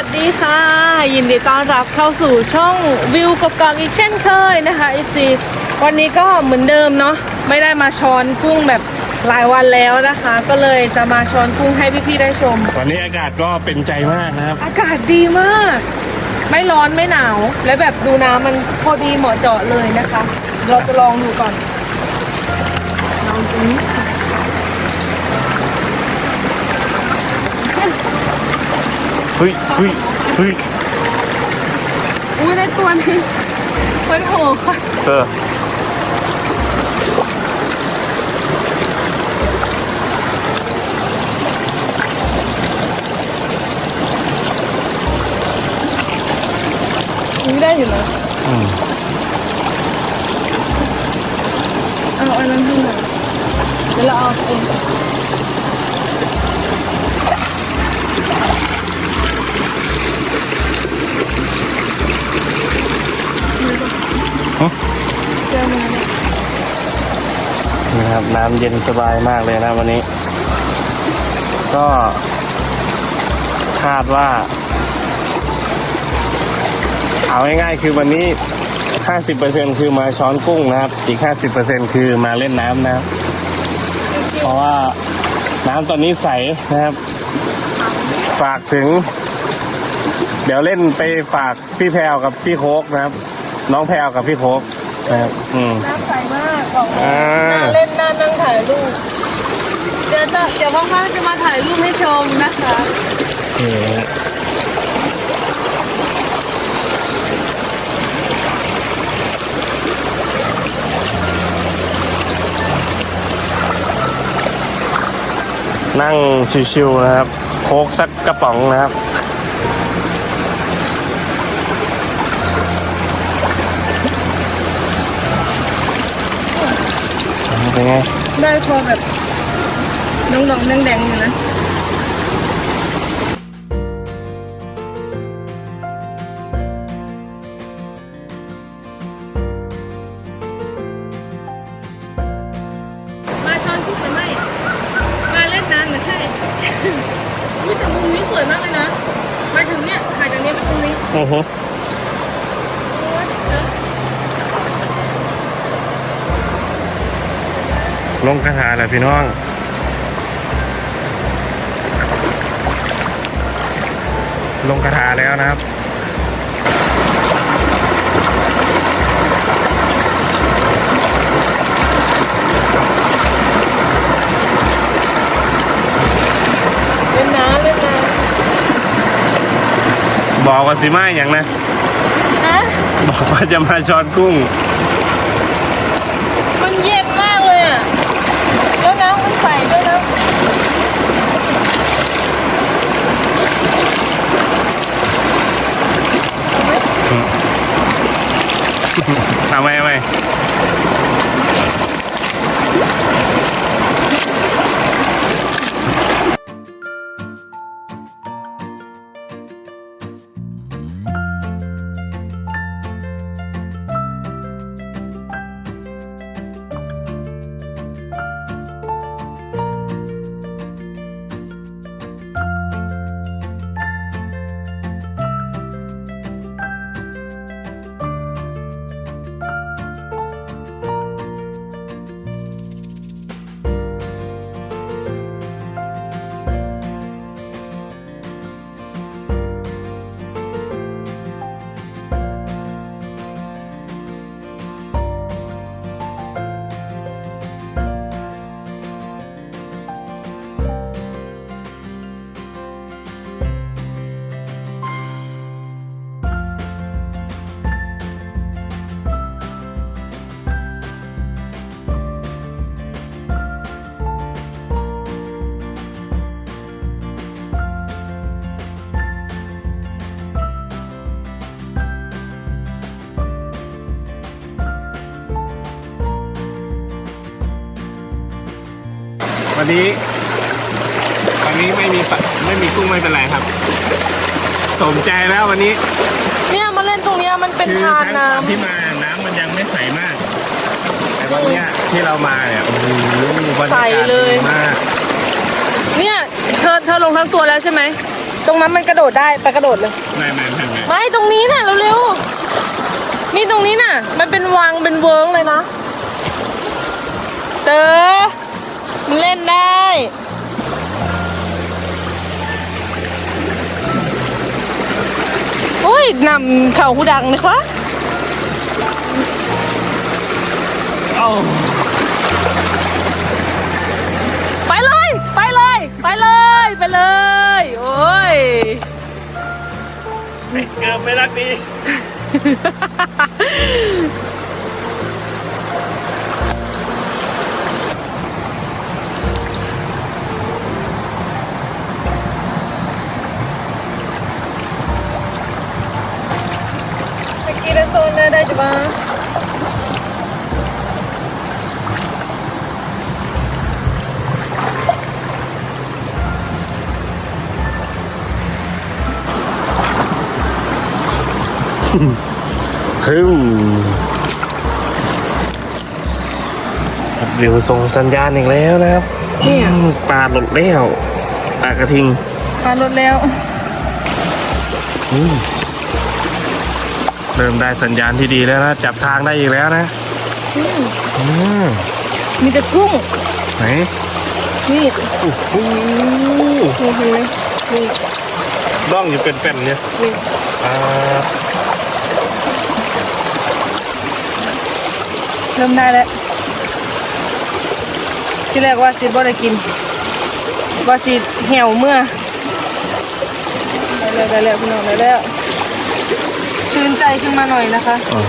วัสดีค่ะ ยินดีต้อนรับเข้าสู่ช่องวิวกบกอกอีกเช่นเคยนะคะอีซีวันนี้ก็เหมือนเดิมเนาะไม่ได้มาช้อนกุ้งแบบหลายวันแล้วนะคะ ก็เลยจะมาช้อนกุ้งให้พี่ๆได้ชม วันนี้อากาศก็เป็นใจมากนะครับ อากาศดีมาก ไม่ร้อนไม่หนาว และแบบดูน้ำมันพอดีเหมาะเจาะเลยนะคะ เราจะลองดูก่อนลองดู เฮ้ยเฮ้ยเฮ้ยอุ้ยในตัวนี้เป็นโหค่ะเอออุ้ยได้อยู่นะอืมเอาอันนั้นให้หน่อยเดี๋ยวเราเอาเอง เจอมาเนี่ยนี่ครับน้ำเย็นสบายมากเลยนะวันนี้ ก็คาดว่า เอาง่ายๆคือวันนี้ 50%คือมาช้อนกุ้งนะครับ อีก 50%คือมาเล่นน้ำนะครับ เพราะว่าน้ำตอนนี้ใสนะครับ ฝากถึง เดี๋ยวเล่นไปฝากพี่แพรวกับพี่โคกนะครับ น้องแพรวกับพี่โคกนะครับอืม น้ำใสมากบอกเลยอ่า น่าเล่นน่านั่งถ่ายรูป เดี๋ยวจะเดี๋ยวว่างๆจะมาถ่ายรูปให้ชมนะคะโอเคนั่งชิวๆนะครับ โค้กสักกระป๋องนะครับ เป็นไง ได้พอแบบน้องๆแดงๆอยู่นะ ลงกระถาแหละพี่น้องลงกระถาแล้วนะครับเล่นน้ำเล่นน้บอกว่าสิมาอย่างนะำฮะบอกว่าจะมาช้อนกุ้ง มันเย็นมากเลยอะ แล้วน้ำมันใสด้วยนะ เวันนี้วันนี้ไม่มีปะไม่มีกุ้งไม่เป็นไรครับ สมใจแล้ววันนี้เนี่ยมาเล่นตรงเนี้ยมันเป็นคือทานทั้งน้ตอนที่มาน้ำมันยังไม่ใสมาก แต่วันเนี้ยที่เรามาเนี่ยโอ้โหบรรยากาศดีมากำเนี่ยเธอเธอลงทั้งตัวแล้วใช่ไหมใตรงนั้นมันกระโดดได้ไปกระโดดเลยไม่ไม่ไม่ไม่ไม่ตรงนี้น่ะเร็วๆนี่ตรงนี้น่ะ มันเป็นวางเป็นเวิร์งเลยนะเต๋อ มันเล่นได้ โอ้ยนำเข่าหูดังนะคะเอ้าไปเลย ไปเลย ไปเลย ไปเลย โอ้ยไม่เกือบไม่รักดี Aquí la zona de allá. ฮึมเดี๋ยวส่งสัญญาณอีกแล้วนะครับเนี่ยปลาหลุดแล้วปลากระทิงมารถแล้วอืม เริ่มได้สัญญาณที่ดีแล้วนะจับทางได้อีกแล้วนะอืมมีแต่กุ้งไหนนี่โอ้โหนี่เห็นไหมนี่ร่องอยู่เป็นๆเนี่ยนี่อ่าเริ่มได้แล้วที่แรกว่าสิบ่ได้กินว่าสิเหี่ยวเมื่อได้แล้วได้แล้วพี่น้องได้แล้ว ชื่นใจขึ้นมาหน่อยนะคะอ่า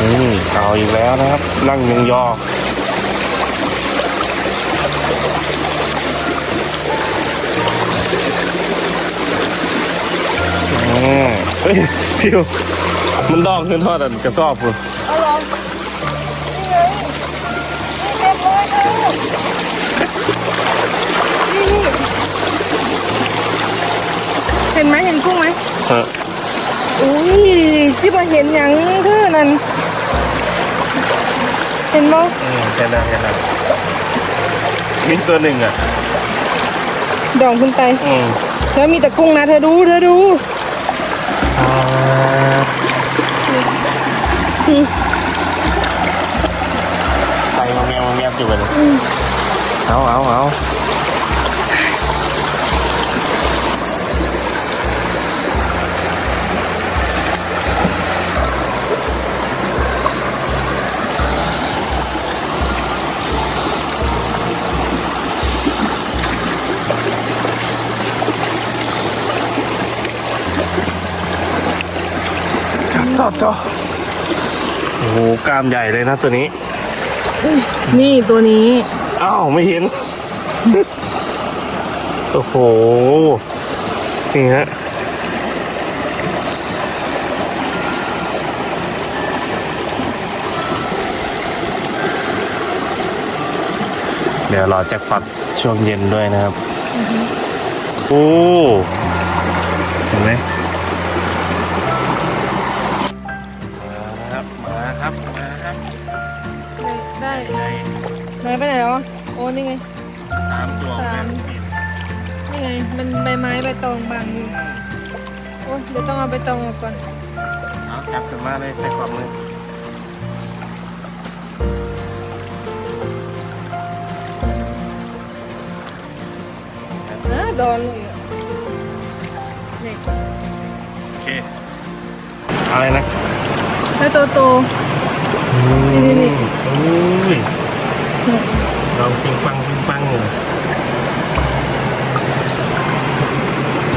อืมเอาอีกแล้วนะครับ นั่งยองยออืมเฮ้ยพิวมันดองขึ้นทอดอันกระสอบคุณเอาลอง ห็นไหมเห็นกุ้งไหมฮะอุ้ยสิบ่เห็นหยังเธอนั่นเห็นบ่อืมแค่นั้นแค่นั้นมีตัวหนึ่งอะ ดองขึ้นไปอืมแล้วมีแต่กุ้งนะเธอดูเธอดูอ่าอืมไปมาแมวมาแมวอยู่กันเอาเอาเอา จอดจอดจอดโอ้โหกล้ามใหญ่เลยนะตัวนี้ นี่ตัวนี้ อ้าว ไม่เห็น โอ้โห นี่ฮะเดี๋ยวรอแจ็คพอตช่วงเย็นด้วยนะครับ โอ้ เห็นไหม นี่ไงสามตัวสามนี่ไง มันใบไม้ใบตองบางอยู่โอ้เดี๋ยวต้องเอาใบตองออกก่อนเอาจับขึ้นมาเลยใส่ความเลยนะดอนเลยอะนี่โอเคอะไรนะให้โตโตนี่นี่นี่อุ้ย ลองปิงปังปิงปังเลย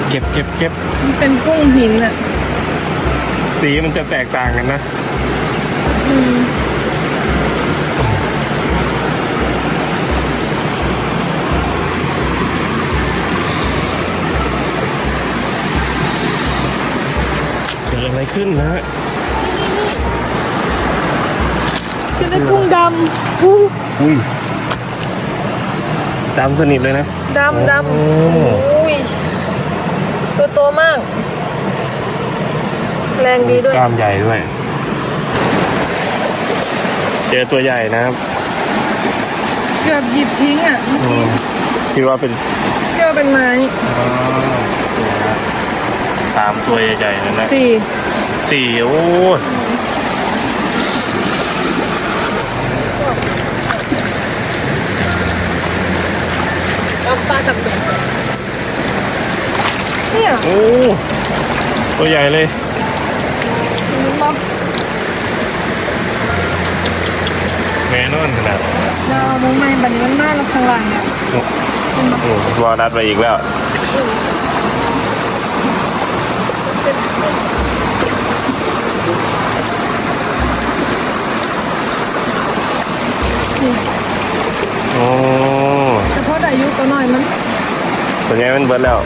เก็บเก็บเก็บมันเป็นกุ้งหินอะสีมันจะแตกต่างกันนะอืมเกิดอะไรขึ้นนะฮะฉันได้กุ้งดำกุ้งอุ้ย ดำสนิทเลยนะดำดำโอ้อุ้ยตัวโตมาก แรงดีด้วย กล้ามใหญ่ด้วย เจอตัวใหญ่นะครับ เกือบหยิบทิ้งอะเมื่ออืกี้มคิดว่าเป็นเชื่อเป็นไม้อ๋อนี่ฮะสามตัวใหญ่ๆเลยนะสี่สี่โอ้ย เอาปลาจับเด็กเนี่ย โอ้ ตัวใหญ่เลยมันบอกแม่นอนขนาดดาวมุ้งไม้บันนี้มันมากแล้วข้างหลังเนี่ยโอ้วอลนัดไปอีกแล้วโอ้เฉพาะอายุตัวน้อยมันตัวใหญ่มันเบิดแล้ว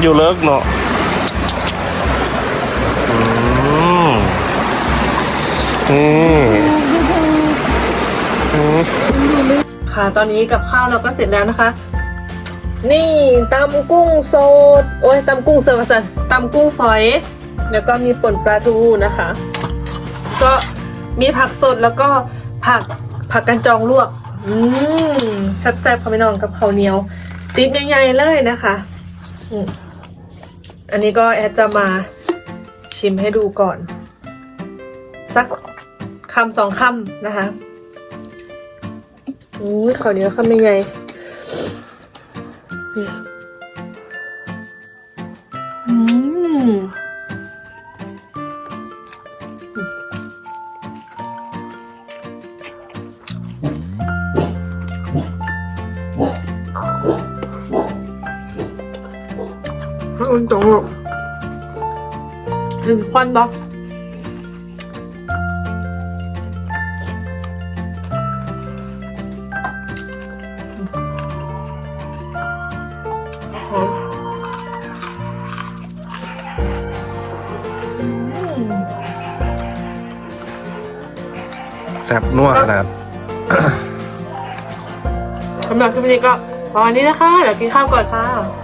อยู่เลิกเนาะอืมนี่อืมค่ะ ตอนนี้กับข้าวเราก็เสร็จแล้วนะคะ นี่ตำกุ้งสด โอ้ยตำกุ้งเซอร์วัสันตำกุ้งฝอย แล้วก็มีป่นปลาทูนะคะ ก็มีผักสดแล้วก็ผักผักกันจองลวก อืมแซ่บๆค่ะพี่น้องกับข้าวเหนียว ติ๊บใหญ่ๆเลยนะคะ อืม อันนี้ก็แอดจะมาชิมให้ดูก่อน สักคำสองคำนะคะอุ้ยขาวเหนียวคำยังไงเนี่ยอืม เป็นควันปะหอมอืมแซ่บนัวขนาดสำหรับคลิปนี้ก็ประมาณนี้นะคะ เดี๋ยวกินข้าวก่อนค่ะ